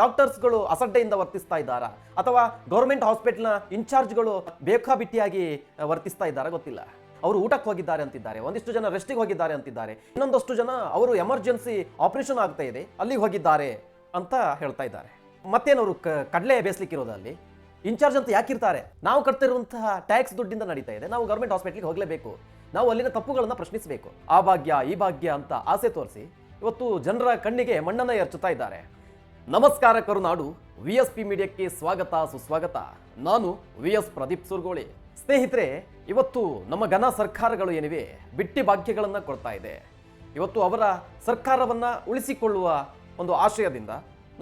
ಡಾಕ್ಟರ್ಸ್ಗಳು ಅಸಡ್ಡೆಯಿಂದ ವರ್ತಿಸ್ತಾ ಇದ್ದಾರಾ? ಅಥವಾ ಗೌರ್ಮೆಂಟ್ ಹಾಸ್ಪಿಟಲ್ನ ಇನ್ಚಾರ್ಜ್ಗಳು ಬೇಕಾಬಿಟ್ಟಿಯಾಗಿ ವರ್ತಿಸ್ತಾ ಇದ್ದಾರಾ ಗೊತ್ತಿಲ್ಲ. ಅವರು ಊಟಕ್ಕೆ ಹೋಗಿದ್ದಾರೆ ಅಂತಿದ್ದಾರೆ, ಒಂದಿಷ್ಟು ಜನ ರೆಸ್ಟಿಗೆ ಹೋಗಿದ್ದಾರೆ ಅಂತಿದ್ದಾರೆ. ಇನ್ನೊಂದಷ್ಟು ಜನ ಅವರು ಎಮರ್ಜೆನ್ಸಿ ಆಪರೇಷನ್ ಆಗ್ತಾ ಇದೆ, ಅಲ್ಲಿಗೆ ಹೋಗಿದ್ದಾರೆ ಅಂತ ಹೇಳ್ತಾ ಇದ್ದಾರೆ. ಮತ್ತೇನವರು ಕಡಲೆ ಬೇಯಿಸ್ಲಿಕ್ಕಿರೋದು ಅಲ್ಲಿ ಇನ್ಚಾರ್ಜ್ ಅಂತ ಯಾಕಿರ್ತಾರೆ? ನಾವು ಕಟ್ತಿರುವಂತಹ ಟ್ಯಾಕ್ಸ್ ದುಡ್ಡಿಂದ ನಡೀತಾ ಇದೆ, ನಾವು ಗೌರ್ಮೆಂಟ್ ಹಾಸ್ಪಿಟ್ಲಿಗೆ ಹೋಗಲೇಬೇಕು. ನಾವು ಅಲ್ಲಿನ ತಪ್ಪುಗಳನ್ನು ಪ್ರಶ್ನಿಸಬೇಕು. ಆ ಭಾಗ್ಯ, ಈ ಭಾಗ್ಯ ಅಂತ ಆಸೆ ತೋರಿಸಿ ಇವತ್ತು ಜನರ ಕಣ್ಣಿಗೆ ಮಣ್ಣನ್ನು ಎರಚುತ್ತಾ ಇದ್ದಾರೆ. ನಮಸ್ಕಾರ ಕರುನಾಡು ವಿ ಎಸ್ ಪಿ ಮೀಡಿಯಾಕ್ಕೆ ಸ್ವಾಗತ, ಸುಸ್ವಾಗತ. ನಾನು ವಿ ಎಸ್ ಪ್ರದೀಪ್ ಸುರ್ಗೋಳಿ. ಸ್ನೇಹಿತರೆ, ಇವತ್ತು ನಮ್ಮ ಘನ ಸರ್ಕಾರಗಳು ಏನಿವೆ, ಬಿಟ್ಟಿ ಭಾಗ್ಯಗಳನ್ನು ಕೊಡ್ತಾ ಇದೆ. ಇವತ್ತು ಅವರ ಸರ್ಕಾರವನ್ನ ಉಳಿಸಿಕೊಳ್ಳುವ ಒಂದು ಆಶಯದಿಂದ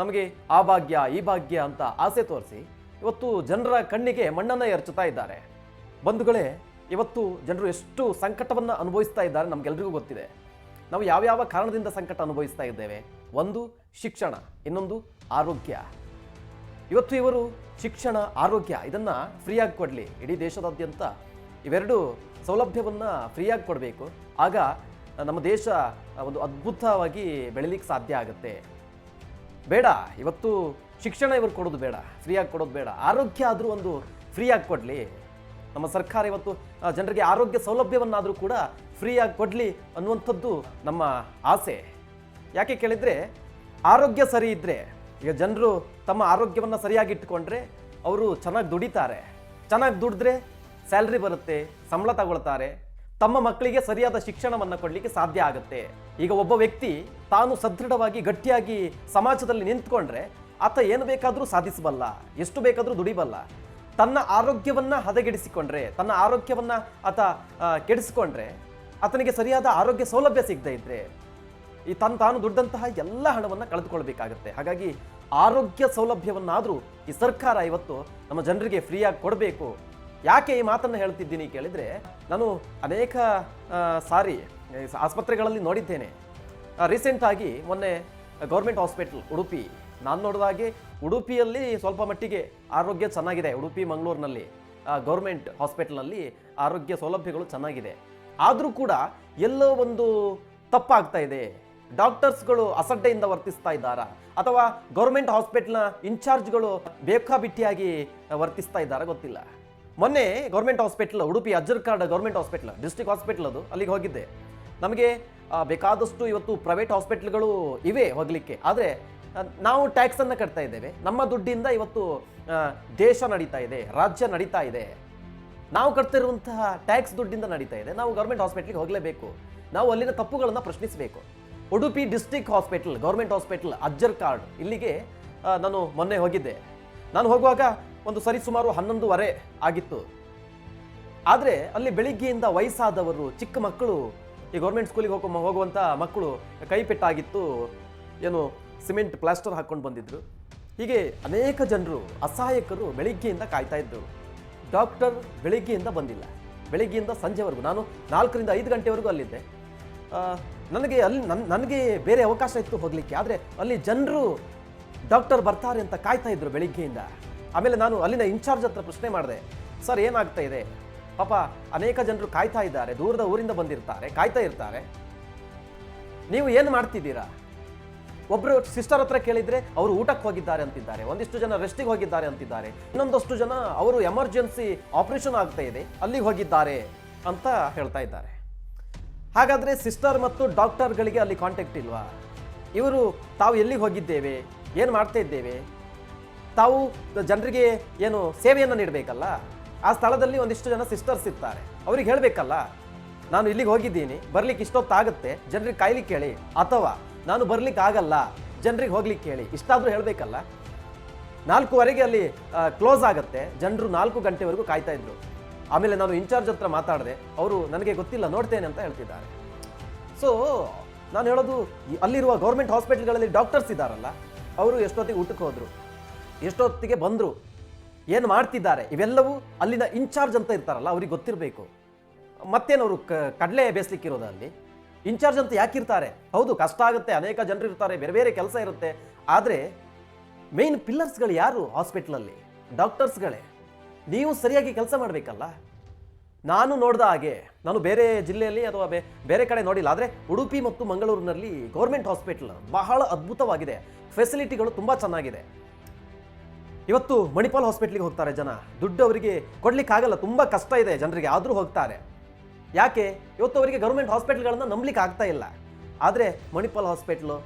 ನಮಗೆ ಆ ಭಾಗ್ಯ, ಈ ಭಾಗ್ಯ ಅಂತ ಆಸೆ ತೋರಿಸಿ ಇವತ್ತು ಜನರ ಕಣ್ಣಿಗೆ ಮಣ್ಣನ್ನ ಎರಚುತ್ತಾ ಇದ್ದಾರೆ. ಬಂಧುಗಳೇ, ಇವತ್ತು ಜನರು ಎಷ್ಟು ಸಂಕಟವನ್ನು ಅನುಭವಿಸ್ತಾ ಇದ್ದಾರೆ ನಮ್ಗೆಲ್ರಿಗೂ ಗೊತ್ತಿದೆ. ನಾವು ಯಾವ್ಯಾವ ಕಾರಣದಿಂದ ಸಂಕಟ ಅನುಭವಿಸ್ತಾ ಇದ್ದೇವೆ ಒಂದು, ಶಿಕ್ಷಣ, ಇನ್ನೊಂದು, ಆರೋಗ್ಯ. ಇವತ್ತು ಇವರು ಶಿಕ್ಷಣ, ಆರೋಗ್ಯ, ಇದನ್ನು ಫ್ರೀಯಾಗಿ ಕೊಡಲಿ. ಇಡೀ ದೇಶದಾದ್ಯಂತ ಇವೆರಡು ಸೌಲಭ್ಯವನ್ನು ಫ್ರೀಯಾಗಿ ಕೊಡಬೇಕು. ಆಗ ನಮ್ಮ ದೇಶ ಒಂದು ಅದ್ಭುತವಾಗಿ ಬೆಳಿಲಿಕ್ಕೆ ಸಾಧ್ಯ ಆಗುತ್ತೆ. ಬೇಡ, ಇವತ್ತು ಶಿಕ್ಷಣ ಇವರು ಕೊಡೋದು ಬೇಡ, ಫ್ರೀಯಾಗಿ ಕೊಡೋದು ಬೇಡ. ಆರೋಗ್ಯ ಆದರೂ ಒಂದು ಫ್ರೀಯಾಗಿ ಕೊಡಲಿ. ನಮ್ಮ ಸರ್ಕಾರ ಇವತ್ತು ಜನರಿಗೆ ಆರೋಗ್ಯ ಸೌಲಭ್ಯವನ್ನಾದರೂ ಕೂಡ ಫ್ರೀಯಾಗಿ ಕೊಡಲಿ ಅನ್ನುವಂಥದ್ದು ನಮ್ಮ ಆಸೆ. ಯಾಕೆ ಕೇಳಿದರೆ ಆರೋಗ್ಯ ಸರಿ ಇದ್ದರೆ ಈಗ ಜನರು ತಮ್ಮ ಆರೋಗ್ಯವನ್ನು ಸರಿಯಾಗಿ ಇಟ್ಕೊಂಡ್ರೆ ಅವರು ಚೆನ್ನಾಗಿ ದುಡಿತಾರೆ. ಚೆನ್ನಾಗಿ ದುಡಿದ್ರೆ ಸ್ಯಾಲ್ರಿ ಬರುತ್ತೆ, ಸಂಬಳ ತಗೊಳ್ತಾರೆ, ತಮ್ಮ ಮಕ್ಕಳಿಗೆ ಸರಿಯಾದ ಶಿಕ್ಷಣವನ್ನು ಕೊಡಲಿಕ್ಕೆ ಸಾಧ್ಯ ಆಗುತ್ತೆ. ಈಗ ಒಬ್ಬ ವ್ಯಕ್ತಿ ತಾನು ಸದೃಢವಾಗಿ, ಗಟ್ಟಿಯಾಗಿ ಸಮಾಜದಲ್ಲಿ ನಿಂತ್ಕೊಂಡ್ರೆ ಆತ ಏನು ಬೇಕಾದರೂ ಸಾಧಿಸಬಲ್ಲ, ಎಷ್ಟು ಬೇಕಾದರೂ ದುಡಿಬಲ್ಲ. ತನ್ನ ಆರೋಗ್ಯವನ್ನ ಹದಗೆಡಿಸಿಕೊಂಡ್ರೆ, ತನ್ನ ಆರೋಗ್ಯವನ್ನ ಆತ ಕೆಡಿಸಿಕೊಂಡ್ರೆ ಆತನಿಗೆ ಸರಿಯಾದ ಆರೋಗ್ಯ ಸೌಲಭ್ಯ ಸಿಗದೇ ಇದ್ರೆ ಈ ತನ್ನ ತಾನು ದುಡ್ಡಂತಹ ಎಲ್ಲ ಹಣವನ್ನು ಕಳೆದುಕೊಳ್ಬೇಕಾಗತ್ತೆ. ಹಾಗಾಗಿ ಆರೋಗ್ಯ ಸೌಲಭ್ಯವನ್ನಾದರೂ ಈ ಸರ್ಕಾರ ಇವತ್ತು ನಮ್ಮ ಜನರಿಗೆ ಫ್ರೀಯಾಗಿ ಕೊಡಬೇಕು. ಯಾಕೆ ಈ ಮಾತನ್ನು ಹೇಳ್ತಿದ್ದೀನಿ ಕೇಳಿದರೆ, ನಾನು ಅನೇಕ ಸಾರಿ ಆಸ್ಪತ್ರೆಗಳಲ್ಲಿ ನೋಡಿದ್ದೇನೆ. ರೀಸೆಂಟಾಗಿ ಮೊನ್ನೆ ಗೌರ್ಮೆಂಟ್ ಹಾಸ್ಪಿಟಲ್, ಉಡುಪಿ. ನಾನು ನೋಡಿದಾಗೆ ಉಡುಪಿಯಲ್ಲಿ ಸ್ವಲ್ಪ ಮಟ್ಟಿಗೆ ಆರೋಗ್ಯ ಚೆನ್ನಾಗಿದೆ. ಉಡುಪಿ, ಮಂಗಳೂರಿನಲ್ಲಿ ಗೌರ್ಮೆಂಟ್ ಹಾಸ್ಪಿಟಲ್ನಲ್ಲಿ ಆರೋಗ್ಯ ಸೌಲಭ್ಯಗಳು ಚೆನ್ನಾಗಿದೆ. ಆದರೂ ಕೂಡ ಎಲ್ಲೋ ಒಂದು ತಪ್ಪಾಗ್ತಾ ಇದೆ. ಡಾಕ್ಟರ್ಸ್ಗಳು ಅಸಡ್ಡೆಯಿಂದ ವರ್ತಿಸ್ತಾ ಇದ್ದಾರಾ? ಅಥವಾ ಗೌರ್ಮೆಂಟ್ ಹಾಸ್ಪಿಟಲ್ನ ಇನ್ಚಾರ್ಜ್ಗಳು ಬೇಕಾಬಿಟ್ಟಿಯಾಗಿ ವರ್ತಿಸ್ತಾ ಇದ್ದಾರಾ ಗೊತ್ತಿಲ್ಲ. ಮೊನ್ನೆ government hospital, Udupi Ajjarkad government hospital, district hospital ಅದು, ಅಲ್ಲಿಗೆ ಹೋಗಿದ್ದೆ. ನಮಗೆ ಬೇಕಾದಷ್ಟು ಇವತ್ತು ಪ್ರೈವೇಟ್ ಹಾಸ್ಪಿಟ್ಲ್ಗಳು ಇವೆ ಹೋಗಲಿಕ್ಕೆ. ಆದರೆ ನಾವು ಟ್ಯಾಕ್ಸನ್ನು ಕಟ್ತಾ ಇದ್ದೇವೆ. ನಮ್ಮ ದುಡ್ಡಿಂದ ಇವತ್ತು ದೇಶ ನಡೀತಾ ಇದೆ, ರಾಜ್ಯ ನಡೀತಾ ಇದೆ. ನಾವು ಕಟ್ತಿರುವಂತಹ ಟ್ಯಾಕ್ಸ್ ದುಡ್ಡಿಂದ ನಡೀತಾ ಇದೆ. ನಾವು ಗೌರ್ಮೆಂಟ್ ಹಾಸ್ಪಿಟ್ಲಿಗೆ ಹೋಗಲೇಬೇಕು. ನಾವು ಅಲ್ಲಿನ ತಪ್ಪುಗಳನ್ನು ಪ್ರಶ್ನಿಸಬೇಕು. Udupi district hospital, government hospital, Ajjarkad ಇಲ್ಲಿಗೆ ನಾನು ಮೊನ್ನೆ ಹೋಗಿದ್ದೆ. ನಾನು ಹೋಗುವಾಗ ಒಂದು ಸರಿ ಸುಮಾರು ಹನ್ನೊಂದುವರೆ ಆಗಿತ್ತು. ಆದರೆ ಅಲ್ಲಿ ಬೆಳಿಗ್ಗೆಯಿಂದ ವಯಸ್ಸಾದವರು, ಚಿಕ್ಕ ಮಕ್ಕಳು, ಈ ಗೌರ್ಮೆಂಟ್ ಸ್ಕೂಲಿಗೆ ಹೋಗೋ ಹೋಗುವಂಥ ಮಕ್ಕಳು ಕೈ ಪೆಟ್ಟಾಗಿತ್ತು ಏನು, ಸಿಮೆಂಟ್ ಪ್ಲಾಸ್ಟರ್ ಹಾಕ್ಕೊಂಡು ಬಂದಿದ್ದರು ಹೀಗೆ ಅನೇಕ ಜನರು, ಅಸಹಾಯಕರು ಬೆಳಿಗ್ಗೆಯಿಂದ ಕಾಯ್ತಾ ಇದ್ದರು. ಡಾಕ್ಟರ್ ಬೆಳಿಗ್ಗೆಯಿಂದ ಬಂದಿಲ್ಲ. ಬೆಳಿಗ್ಗೆಯಿಂದ ಸಂಜೆವರೆಗೂ. ನಾನು ನಾಲ್ಕರಿಂದ ಐದು ಗಂಟೆವರೆಗೂ ಅಲ್ಲಿದ್ದೆ. ನನಗೆ ಅಲ್ಲಿ ನನ್, ನನಗೆ ಬೇರೆ ಅವಕಾಶ ಇತ್ತು ಹೋಗಲಿಕ್ಕೆ. ಆದರೆ ಅಲ್ಲಿ ಜನರು ಡಾಕ್ಟರ್ ಬರ್ತಾರೆ ಅಂತ ಕಾಯ್ತಾ ಇದ್ರು ಬೆಳಿಗ್ಗೆಯಿಂದ. ಆಮೇಲೆ ನಾನು ಅಲ್ಲಿನ ಇನ್ಚಾರ್ಜ್ ಹತ್ರ ಪ್ರಶ್ನೆ ಮಾಡಿದೆ, ಸರ್, ಏನಾಗ್ತಾ ಇದೆ? ಪಾಪ, ಅನೇಕ ಜನರು ಕಾಯ್ತಾ ಇದ್ದಾರೆ, ದೂರದ ಊರಿಂದ ಬಂದಿರ್ತಾರೆ, ಕಾಯ್ತಾ ಇರ್ತಾರೆ. ನೀವು ಏನು ಮಾಡ್ತಿದ್ದೀರಾ? ಒಬ್ಬರು ಸಿಸ್ಟರ್ ಹತ್ರ ಕೇಳಿದರೆ, ಅವರು ಊಟಕ್ಕೆ ಹೋಗಿದ್ದಾರೆ ಅಂತಿದ್ದಾರೆ, ಒಂದಿಷ್ಟು ಜನ ರೆಸ್ಟಿಗೆ ಹೋಗಿದ್ದಾರೆ ಅಂತಿದ್ದಾರೆ, ಇನ್ನೊಂದಷ್ಟು ಜನ ಅವರು ಎಮರ್ಜೆನ್ಸಿ ಆಪರೇಷನ್ ಆಗ್ತಾ ಇದೆ, ಅಲ್ಲಿಗೆ ಹೋಗಿದ್ದಾರೆ, ಅಂತ ಹೇಳ್ತಾ ಇದ್ದಾರೆ. ಹಾಗಾದ್ರೆ ಸಿಸ್ಟರ್ ಮತ್ತು ಡಾಕ್ಟರ್ಗಳಿಗೆ ಅಲ್ಲಿ ಕಾಂಟ್ಯಾಕ್ಟ್ ಇಲ್ವಾ? ಇವರು ತಾವು ಎಲ್ಲಿಗೆ ಹೋಗಿದ್ದೇವೆ? ಏನು ಮಾಡ್ತಾ ಇದ್ದೇವೆ? ತಾವು ಜನರಿಗೆ ಏನು ಸೇವೆಯನ್ನು ನೀಡಬೇಕಲ್ಲ? ಆ ಸ್ಥಳದಲ್ಲಿ ಒಂದಿಷ್ಟು ಜನ ಸಿಸ್ಟರ್ಸ್ ಇರ್ತಾರೆ. ಅವ್ರಿಗೆ ಹೇಳಬೇಕಲ್ಲ, ನಾನು ಇಲ್ಲಿಗೆ ಹೋಗಿದ್ದೀನಿ, ಬರ್ಲಿಕ್ಕೆ ಇಷ್ಟೊತ್ತಾಗುತ್ತೆ, ಜನರಿಗೆ ಕಾಯ್ಲಿಕ್ಕೆ ಹೇಳಿ ಅಥವಾ ನಾನು ಬರ್ಲಿಕ್ಕೆ ಆಗಲ್ಲ, ಜನರಿಗೆ ಹೋಗ್ಲಿಕ್ಕೆ ಹೇಳಿ ಇಷ್ಟಾದರೂ ಹೇಳಬೇಕಲ್ಲ? ನಾಲ್ಕೂವರೆಗೆ ಅಲ್ಲಿ ಕ್ಲೋಸ್ ಆಗುತ್ತೆ. ಜನರು ನಾಲ್ಕು ಗಂಟೆವರೆಗೂ ಕಾಯ್ತಾ ಇದ್ರು. ಆಮೇಲೆ ನಾನು ಇನ್ಚಾರ್ಜ್ ಹತ್ರ ಮಾತಾಡಿದೆ, ಅವರು ನನಗೆ ಗೊತ್ತಿಲ್ಲ, ನೋಡ್ತೇನೆ ಅಂತ ಹೇಳ್ತಿದ್ದಾರೆ. ಸೊ ನಾನು ಹೇಳೋದು ಅಲ್ಲಿರುವ ಗೌರ್ಮೆಂಟ್ ಹಾಸ್ಪಿಟಲ್ಗಳಲ್ಲಿ ಡಾಕ್ಟರ್ಸ್ ಇದ್ದಾರಲ್ಲ, ಅವರು ಎಷ್ಟೊತ್ತಿಗೆ ಊಟಕ್ಕೆ ಹೋದರು, ಎಷ್ಟೊತ್ತಿಗೆ ಬಂದರು, ಏನು ಮಾಡ್ತಿದ್ದಾರೆ, ಇವೆಲ್ಲವೂ ಅಲ್ಲಿನ ಇನ್ಚಾರ್ಜ್ ಅಂತ ಇರ್ತಾರಲ್ಲ, ಅವ್ರಿಗೆ ಗೊತ್ತಿರಬೇಕು. ಮತ್ತೇನವರು ಕಡಲೆ ಬೇಯಿಸ್ಲಿಕ್ಕಿರೋದು ಅಲ್ಲಿ ಇನ್ಚಾರ್ಜ್ ಅಂತ ಯಾಕಿರ್ತಾರೆ ಹೌದು, ಕಷ್ಟ ಆಗುತ್ತೆ, ಅನೇಕ ಜನರು ಇರ್ತಾರೆ, ಬೇರೆ ಬೇರೆ ಕೆಲಸ ಇರುತ್ತೆ. ಆದರೆ ಮೇನ್ ಪಿಲ್ಲರ್ಸ್ಗಳು ಯಾರು ಹಾಸ್ಪಿಟ್ಲಲ್ಲಿ ಡಾಕ್ಟರ್ಸ್ಗಳೇ ನೀವು ಸರಿಯಾಗಿ ಕೆಲಸ ಮಾಡಬೇಕಲ್ಲ? ನಾನು ನೋಡಿದ ಹಾಗೆ, ನಾನು ಬೇರೆ ಜಿಲ್ಲೆಯಲ್ಲಿ ಅಥವಾ ಬೇರೆ ಕಡೆ ನೋಡಿಲ್ಲ, ಆದರೆ ಉಡುಪಿ ಮತ್ತು ಮಂಗಳೂರಿನಲ್ಲಿ ಗೌರ್ಮೆಂಟ್ ಹಾಸ್ಪಿಟಲ್ ಬಹಳ ಅದ್ಭುತವಾಗಿದೆ. ಫೆಸಿಲಿಟಿಗಳು ತುಂಬ ಚೆನ್ನಾಗಿದೆ. ಇವತ್ತು ಮಣಿಪಾಲ್ ಹಾಸ್ಪಿಟ್ಲಿಗೆ ಹೋಗ್ತಾರೆ ಜನ. ದುಡ್ಡು ಅವರಿಗೆ ಕೊಡ್ಲಿಕ್ಕಾಗಲ್ಲ, ತುಂಬ ಕಷ್ಟ ಇದೆ ಜನರಿಗೆ, ಆದರೂ ಹೋಗ್ತಾರೆ. ಯಾಕೆ? ಇವತ್ತು ಅವರಿಗೆ ಗೌರ್ಮೆಂಟ್ ಹಾಸ್ಪಿಟ್ಲ್ಗಳನ್ನು ನಂಬಲಿಕ್ಕೆ ಆಗ್ತಾ ಇಲ್ಲ. ಆದರೆ ಮಣಿಪಾಲ್ ಹಾಸ್ಪಿಟ್ಲು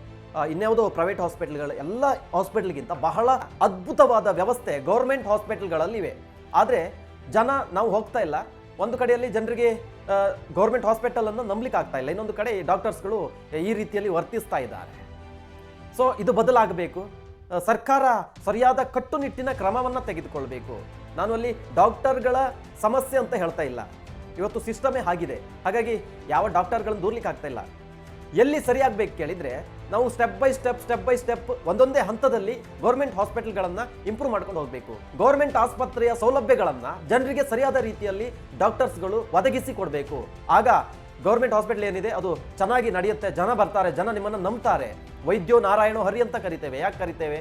ಇನ್ಯಾವುದೋ ಪ್ರೈವೇಟ್ ಹಾಸ್ಪಿಟ್ಲ್ಗಳು, ಎಲ್ಲ ಹಾಸ್ಪಿಟ್ಲ್ಗಿಂತ ಬಹಳ ಅದ್ಭುತವಾದ ವ್ಯವಸ್ಥೆ ಗೌರ್ಮೆಂಟ್ ಹಾಸ್ಪಿಟ್ಲ್ಗಳಲ್ಲಿವೆ. ಆದರೆ ಜನ ನಾವು ಹೋಗ್ತಾ ಇಲ್ಲ. ಒಂದು ಕಡೆಯಲ್ಲಿ ಜನರಿಗೆ ಗೌರ್ಮೆಂಟ್ ಹಾಸ್ಪಿಟಲನ್ನು ನಂಬಲಿಕ್ಕೆ ಆಗ್ತಾ ಇಲ್ಲ. ಇನ್ನೊಂದು ಕಡೆ ಡಾಕ್ಟರ್ಸ್ಗಳು ಈ ರೀತಿಯಲ್ಲಿ ವರ್ತಿಸ್ತಾ ಇದ್ದಾರೆ. ಸೊ ಇದು ಬದಲಾಗಬೇಕು. ಸರ್ಕಾರ ಸರಿಯಾದ ಕಟ್ಟುನಿಟ್ಟಿನ ಕ್ರಮವನ್ನು ತೆಗೆದುಕೊಳ್ಬೇಕು. ನಾನು ಅಲ್ಲಿ ಡಾಕ್ಟರ್ಗಳ ಸಮಸ್ಯೆ ಅಂತ ಹೇಳ್ತಾ ಇಲ್ಲ. ಇವತ್ತು ಸಿಸ್ಟಮೇ ಆಗಿದೆ. ಹಾಗಾಗಿ ಯಾವ ಡಾಕ್ಟರ್ಗಳನ್ನು ದೂರ್ಲಿಕ್ಕೆ ಆಗ್ತಾ ಇಲ್ಲ. ಎಲ್ಲಿ ಸರಿಯಾಗಬೇಕು ಕೇಳಿದ್ರೆ ನಾವು step by step step by step ಒಂದೊಂದೇ ಹಂತದಲ್ಲಿ ಗೌರ್ಮೆಂಟ್ ಹಾಸ್ಪಿಟಲ್ಗಳನ್ನು ಇಂಪ್ರೂವ್ ಮಾಡ್ಕೊಂಡು ಹೋಗಬೇಕು. ಗೌರ್ಮೆಂಟ್ ಆಸ್ಪತ್ರೆಯ ಸೌಲಭ್ಯಗಳನ್ನು ಜನರಿಗೆ ಸರಿಯಾದ ರೀತಿಯಲ್ಲಿ ಡಾಕ್ಟರ್ಸ್ಗಳು ಒದಗಿಸಿ ಕೊಡಬೇಕು. ಆಗ ಗೌರ್ಮೆಂಟ್ ಹಾಸ್ಪಿಟಲ್ ಏನಿದೆ, ಅದು ಚೆನ್ನಾಗಿ ನಡೆಯುತ್ತೆ, ಜನ ಬರ್ತಾರೆ, ಜನ ನಿಮ್ಮನ್ನು ನಂಬ್ತಾರೆ. ವೈದ್ಯೋ ನಾರಾಯಣೋ ಹರಿ ಅಂತ ಕರಿತೇವೆ, ಯಾಕೆ ಕರಿತೇವೆ?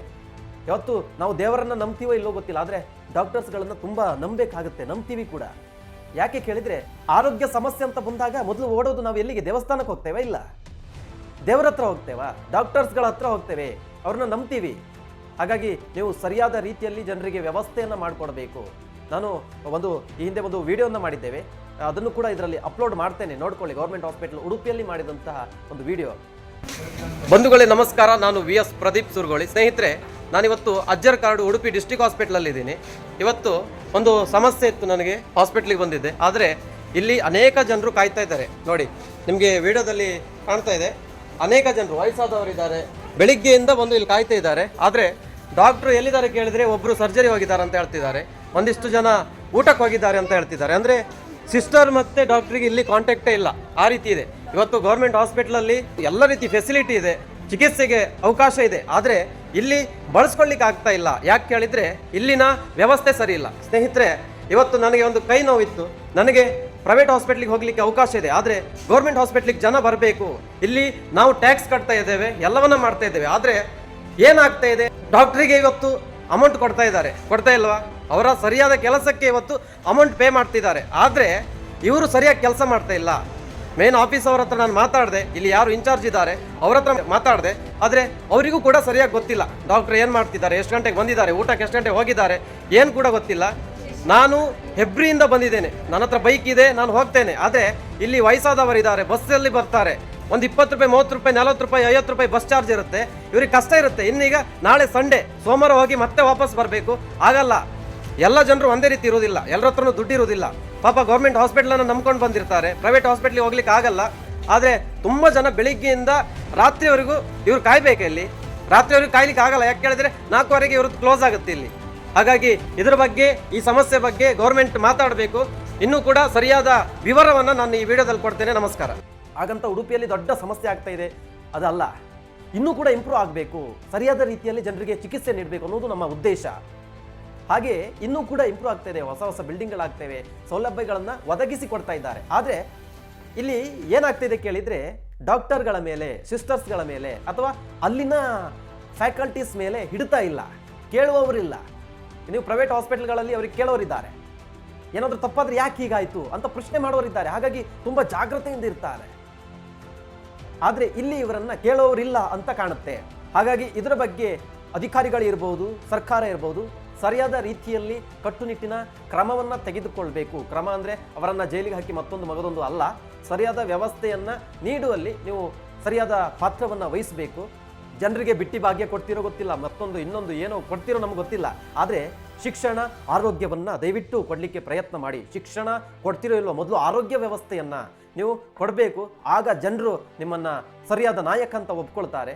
ಯಾವತ್ತು ನಾವು ದೇವರನ್ನ ನಂಬ್ತೀವೋ ಇಲ್ಲೋ ಗೊತ್ತಿಲ್ಲ, ಆದರೆ ಡಾಕ್ಟರ್ಸ್ಗಳನ್ನು ತುಂಬ ನಂಬಬೇಕಾಗುತ್ತೆ, ನಂಬ್ತೀವಿ ಕೂಡ. ಯಾಕೆ ಕೇಳಿದ್ರೆ ಆರೋಗ್ಯ ಸಮಸ್ಯೆ ಅಂತ ಬಂದಾಗ ಮೊದಲು ಓಡೋದು ನಾವು ಎಲ್ಲಿಗೆ? ದೇವಸ್ಥಾನಕ್ಕೆ ಹೋಗ್ತೇವೆ ಇಲ್ಲ? ದೇವರ ಹತ್ರ ಹೋಗ್ತೇವಾ? ಡಾಕ್ಟರ್ಸ್ಗಳ ಹತ್ರ ಹೋಗ್ತೇವೆ. ಅವ್ರನ್ನ ನಂಬ್ತೀವಿ. ಹಾಗಾಗಿ ನೀವು ಸರಿಯಾದ ರೀತಿಯಲ್ಲಿ ಜನರಿಗೆ ವ್ಯವಸ್ಥೆಯನ್ನು ಮಾಡಿಕೊಡ್ಬೇಕು. ನಾನು ಒಂದು ಈ ಹಿಂದೆ ಒಂದು ವಿಡಿಯೋನ ಮಾಡಿದ್ದೇವೆ. ಅದನ್ನು ಕೂಡ ಇದರಲ್ಲಿ ಅಪ್ಲೋಡ್ ಮಾಡ್ತೇನೆ. ನೋಡ್ಕೊಳ್ಳಿ. ಗೌರ್ಮೆಂಟ್ ಹಾಸ್ಪಿಟಲ್ ಉಡುಪಿಯಲ್ಲಿ ಮಾಡಿದಂತಹ ಒಂದು ವಿಡಿಯೋ. ಬಂಧುಗಳೇ, ನಮಸ್ಕಾರ. ನಾನು ವಿ ಎಸ್ ಪ್ರದೀಪ್ ಸುರ್ಗೋಳಿ. ಸ್ನೇಹಿತರೆ, ನಾನಿವತ್ತು ಅಜ್ಜರ್ ಕಾರ್ಡ್ ಉಡುಪಿ ಡಿಸ್ಟಿಕ್ ಹಾಸ್ಪಿಟ್ಲಲ್ಲಿದ್ದೀನಿ ಇವತ್ತು ಒಂದು ಸಮಸ್ಯೆ ಇತ್ತು ನನಗೆ. ಹಾಸ್ಪಿಟ್ಲಿಗೆ ಬಂದಿದ್ದೆ. ಆದರೆ ಇಲ್ಲಿ ಅನೇಕ ಜನರು ಕಾಯ್ತಾ ಇದ್ದಾರೆ. ನೋಡಿ, ನಿಮಗೆ ವಿಡಿಯೋದಲ್ಲಿ ಕಾಣ್ತಾ ಇದೆ. ಅನೇಕ ಜನರು ವಯಸ್ಸಾದವರಿದ್ದಾರೆ. ಬೆಳಿಗ್ಗೆಯಿಂದ ಬಂದು ಇಲ್ಲಿ ಕಾಯ್ತಾ ಇದ್ದಾರೆ. ಆದರೆ ಡಾಕ್ಟ್ರು ಎಲ್ಲಿದ್ದಾರೆ ಕೇಳಿದ್ರೆ ಒಬ್ಬರು ಸರ್ಜರಿ ಹೋಗಿದ್ದಾರೆ ಅಂತ ಹೇಳ್ತಿದ್ದಾರೆ. ಒಂದಿಷ್ಟು ಜನ ಊಟಕ್ಕೆ ಹೋಗಿದ್ದಾರೆ ಅಂತ ಹೇಳ್ತಿದ್ದಾರೆ. ಅಂದರೆ ಸಿಸ್ಟರ್ ಮತ್ತು ಡಾಕ್ಟ್ರಿಗೆ ಇಲ್ಲಿ ಕಾಂಟ್ಯಾಕ್ಟೇ ಇಲ್ಲ. ಆ ರೀತಿ ಇದೆ. ಇವತ್ತು ಗೌರ್ಮೆಂಟ್ ಹಾಸ್ಪಿಟ್ಲಲ್ಲಿ ಎಲ್ಲ ರೀತಿ ಫೆಸಿಲಿಟಿ ಇದೆ. ಚಿಕಿತ್ಸೆಗೆ ಅವಕಾಶ ಇದೆ. ಆದರೆ ಇಲ್ಲಿ ಬಳಸ್ಕೊಳ್ಳಿಕ್ಕೆ ಆಗ್ತಾ ಇಲ್ಲ. ಯಾಕೆ ಕೇಳಿದರೆ ಇಲ್ಲಿನ ವ್ಯವಸ್ಥೆ ಸರಿ ಇಲ್ಲ. ಸ್ನೇಹಿತರೆ, ಇವತ್ತು ನನಗೆ ಒಂದು ಕೈ ನೋವಿತ್ತು. ನನಗೆ ಪ್ರೈವೇಟ್ ಹಾಸ್ಪಿಟ್ಲಿಗೆ ಹೋಗ್ಲಿಕ್ಕೆ ಅವಕಾಶ ಇದೆ. ಆದರೆ ಗೌರ್ಮೆಂಟ್ ಹಾಸ್ಪಿಟ್ಲಿಗೆ ಜನ ಬರಬೇಕು. ಇಲ್ಲಿ ನಾವು ಟ್ಯಾಕ್ಸ್ ಕಟ್ತಾ ಇದ್ದೇವೆ, ಎಲ್ಲವನ್ನ ಮಾಡ್ತಾ ಇದ್ದೇವೆ. ಆದರೆ ಏನಾಗ್ತಾ ಇದೆ? ಡಾಕ್ಟ್ರಿಗೆ ಇವತ್ತು ಅಮೌಂಟ್ ಕೊಡ್ತಾ ಇದ್ದಾರೆ. ಕೊಡ್ತಾ ಇಲ್ವಾ? ಅವರ ಸರಿಯಾದ ಕೆಲಸಕ್ಕೆ ಇವತ್ತು ಅಮೌಂಟ್ ಪೇ ಮಾಡ್ತಿದ್ದಾರೆ. ಆದರೆ ಇವರು ಸರಿಯಾಗಿ ಕೆಲಸ ಮಾಡ್ತಾ ಇಲ್ಲ. ಮೇನ್ ಆಫೀಸ್ ಅವ್ರ ಹತ್ರ ನಾನು ಮಾತಾಡಿದೆ. ಇಲ್ಲಿ ಯಾರು ಇನ್ಚಾರ್ಜ್ ಇದ್ದಾರೆ, ಅವ್ರ ಹತ್ರ ಮಾತಾಡಿದೆ. ಆದರೆ ಅವರಿಗೂ ಕೂಡ ಸರಿಯಾಗಿ ಗೊತ್ತಿಲ್ಲ. ಡಾಕ್ಟರ್ ಏನು ಮಾಡ್ತಿದ್ದಾರೆ? ಎಷ್ಟು ಗಂಟೆಗೆ ಬಂದಿದ್ದಾರೆ? ಊಟಕ್ಕೆ ಎಷ್ಟು ಗಂಟೆಗೆ ಹೋಗಿದ್ದಾರೆ? ಏನು ಕೂಡ ಗೊತ್ತಿಲ್ಲ. ನಾನು ಹೆಬ್ರಿಯಿಂದ ಬಂದಿದ್ದೇನೆ. ನನ್ನ ಹತ್ರ ಬೈಕ್ ಇದೆ, ನಾನು ಹೋಗ್ತೇನೆ. ಆದರೆ ಇಲ್ಲಿ ವಯಸ್ಸಾದವರಿದ್ದಾರೆ, ಬಸ್ಸಲ್ಲಿ ಬರ್ತಾರೆ. ಒಂದು ಇಪ್ಪತ್ತು ರೂಪಾಯಿ, ಮೂವತ್ತು ರೂಪಾಯಿ, ನಲವತ್ತು ರೂಪಾಯಿ, ಐವತ್ತು ರೂಪಾಯಿ ಬಸ್ ಚಾರ್ಜ್ ಇರುತ್ತೆ. ಇವ್ರಿಗೆ ಕಷ್ಟ ಇರುತ್ತೆ. ಇನ್ನೀಗ ನಾಳೆ ಸಂಡೇ, ಸೋಮವಾರ ಹೋಗಿ ಮತ್ತೆ ವಾಪಸ್ ಬರಬೇಕು. ಆಗಲ್ಲ. ಎಲ್ಲ ಜನರು ಒಂದೇ ರೀತಿ ಇರೋದಿಲ್ಲ ಎಲ್ಲರ ಹತ್ರನೂ ದುಡ್ಡು ಇರೋದಿಲ್ಲ ಪಾಪ ಗೌರ್ಮೆಂಟ್ ಹಾಸ್ಪಿಟ್ಲನ್ನು ನಂಬ್ಕೊಂಡು ಬಂದಿರ್ತಾರೆ. ಪ್ರೈವೇಟ್ ಹಾಸ್ಪಿಟ್ಲಿಗೆ ಹೋಗ್ಲಿಕ್ಕೆ ಆಗಲ್ಲ. ಆದರೆ ತುಂಬ ಜನ ಬೆಳಿಗ್ಗೆಯಿಂದ ರಾತ್ರಿವರೆಗೂ ಇವ್ರು ಕಾಯಬೇಕು ಇಲ್ಲಿ. ರಾತ್ರಿವರೆಗೂ ಕಾಯ್ಲಿಕ್ಕೆ ಆಗಲ್ಲ. ಯಾಕೆ ಕೇಳಿದ್ರೆ ನಾಲ್ಕುವರೆಗೆ ಇವ್ರದ್ದು ಕ್ಲೋಸ್ ಆಗುತ್ತೆ ಇಲ್ಲಿ. ಹಾಗಾಗಿ ಇದರ ಬಗ್ಗೆ, ಈ ಸಮಸ್ಯೆ ಬಗ್ಗೆ ಗೌರ್ಮೆಂಟ್ ಮಾತಾಡಬೇಕು. ಇನ್ನೂ ಕೂಡ ಸರಿಯಾದ ವಿವರವನ್ನು ನಾನು ಈ ವಿಡಿಯೋದಲ್ಲಿ ಕೊಡ್ತೇನೆ. ನಮಸ್ಕಾರ. ಹಾಗಂತ ಉಡುಪಿಯಲ್ಲಿ ದೊಡ್ಡ ಸಮಸ್ಯೆ ಆಗ್ತಾ ಇದೆ. ಅದಲ್ಲ, ಇನ್ನೂ ಕೂಡ ಇಂಪ್ರೂವ್ ಆಗಬೇಕು. ಸರಿಯಾದ ರೀತಿಯಲ್ಲಿ ಜನರಿಗೆ ಚಿಕಿತ್ಸೆ ನೀಡಬೇಕು ಅನ್ನೋದು ನಮ್ಮ ಉದ್ದೇಶ. ಹಾಗೆ ಇನ್ನೂ ಕೂಡ ಇಂಪ್ರೂವ್ ಆಗ್ತಾ ಇದೆ. ಹೊಸ ಹೊಸ ಬಿಲ್ಡಿಂಗ್ಗಳಾಗ್ತವೆ. ಸೌಲಭ್ಯಗಳನ್ನು ಒದಗಿಸಿ ಕೊಡ್ತಾ ಇದ್ದಾರೆ. ಆದರೆ, ಇಲ್ಲಿ ಏನಾಗ್ತಿದೆ ಕೇಳಿದರೆ, ಡಾಕ್ಟರ್ಗಳ ಮೇಲೆ, ಸಿಸ್ಟರ್ಸ್ಗಳ ಮೇಲೆ ಅಥವಾ ಅಲ್ಲಿನ ಫ್ಯಾಕಲ್ಟೀಸ್ ಮೇಲೆ ಹಿಡಿತಾ ಇಲ್ಲ. ಕೇಳುವವರಿಲ್ಲ. ನೀವು ಪ್ರೈವೇಟ್ ಹಾಸ್ಪಿಟಲ್ಗಳಲ್ಲಿ ಅವ್ರಿಗೆ ಕೇಳೋರಿದ್ದಾರೆ. ಏನಾದರೂ ತಪ್ಪಾದ್ರೆ ಯಾಕೆ ಹೀಗಾಯಿತು ಅಂತ ಪ್ರಶ್ನೆ ಮಾಡೋರಿದ್ದಾರೆ. ಹಾಗಾಗಿ ತುಂಬ ಜಾಗ್ರತೆಯಿಂದ ಇರ್ತಾರೆ. ಆದರೆ ಇಲ್ಲಿ ಇವರನ್ನು ಕೇಳೋರಿಲ್ಲ ಅಂತ ಕಾಣುತ್ತೆ. ಹಾಗಾಗಿ ಇದರ ಬಗ್ಗೆ ಅಧಿಕಾರಿಗಳು ಇರ್ಬೋದು, ಸರ್ಕಾರ ಇರ್ಬೋದು, ಸರಿಯಾದ ರೀತಿಯಲ್ಲಿ ಕಟ್ಟುನಿಟ್ಟಿನ ಕ್ರಮವನ್ನು ತೆಗೆದುಕೊಳ್ಬೇಕು. ಕ್ರಮ ಅಂದರೆ ಅವರನ್ನು ಜೈಲಿಗೆ ಹಾಕಿ ಮತ್ತೊಂದು ಮಗದೊಂದು ಅಲ್ಲ, ಸರಿಯಾದ ವ್ಯವಸ್ಥೆಯನ್ನು ನೀಡುವಲ್ಲಿ ನೀವು ಸರಿಯಾದ ಪಾತ್ರವನ್ನು ವಹಿಸಬೇಕು. ಜನರಿಗೆ ಬಿಟ್ಟಿ ಭಾಗ್ಯ ಕೊಡ್ತಿರೋ ಗೊತ್ತಿಲ್ಲ, ಮತ್ತೊಂದು ಇನ್ನೊಂದು ಏನೋ ಕೊಡ್ತಿರೋ ನಮ್ಗೆ ಗೊತ್ತಿಲ್ಲ. ಆದರೆ ಶಿಕ್ಷಣ ಆರೋಗ್ಯವನ್ನು ದಯವಿಟ್ಟು ಕೊಡಲಿಕ್ಕೆ ಪ್ರಯತ್ನ ಮಾಡಿ. ಶಿಕ್ಷಣ ಕೊಡ್ತಿರೋ ಇಲ್ವೋ ಮೊದಲು ಆರೋಗ್ಯ ವ್ಯವಸ್ಥೆಯನ್ನು ನೀವು ಕೊಡಬೇಕು. ಆಗ ಜನರು ನಿಮ್ಮನ್ನು ಸರಿಯಾದ ನಾಯಕ ಅಂತ ಒಪ್ಕೊಳ್ತಾರೆ.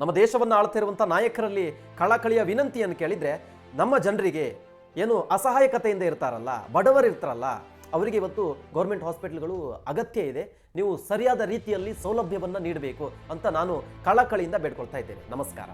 ನಮ್ಮ ದೇಶವನ್ನು ಆಳ್ತಿರುವಂಥ ನಾಯಕರಲ್ಲಿ ಕಳಕಳಿಯ ವಿನಂತಿಯನ್ನು ಕೇಳಿದರೆ ನಮ್ಮ ಜನರಿಗೆ ಏನು ಅಸಹಾಯಕತೆಯಿಂದ ಇರ್ತಾರಲ್ಲ ಬಡವರು ಇರ್ತಾರಲ್ಲ ಅವರಿಗೆ ಇವತ್ತು ಗೌರ್ಮೆಂಟ್ ಹಾಸ್ಪಿಟಲ್ಗಳು ಅಗತ್ಯ ಇದೆ. ನೀವು ಸರಿಯಾದ ರೀತಿಯಲ್ಲಿ ಸೌಲಭ್ಯವನ್ನು ನೀಡಬೇಕು ಅಂತ ನಾನು ಕಳಕಳಿಯಿಂದ ಬೇಡ್ಕೊಳ್ತಾ ಇದ್ದೇನೆ. ನಮಸ್ಕಾರ.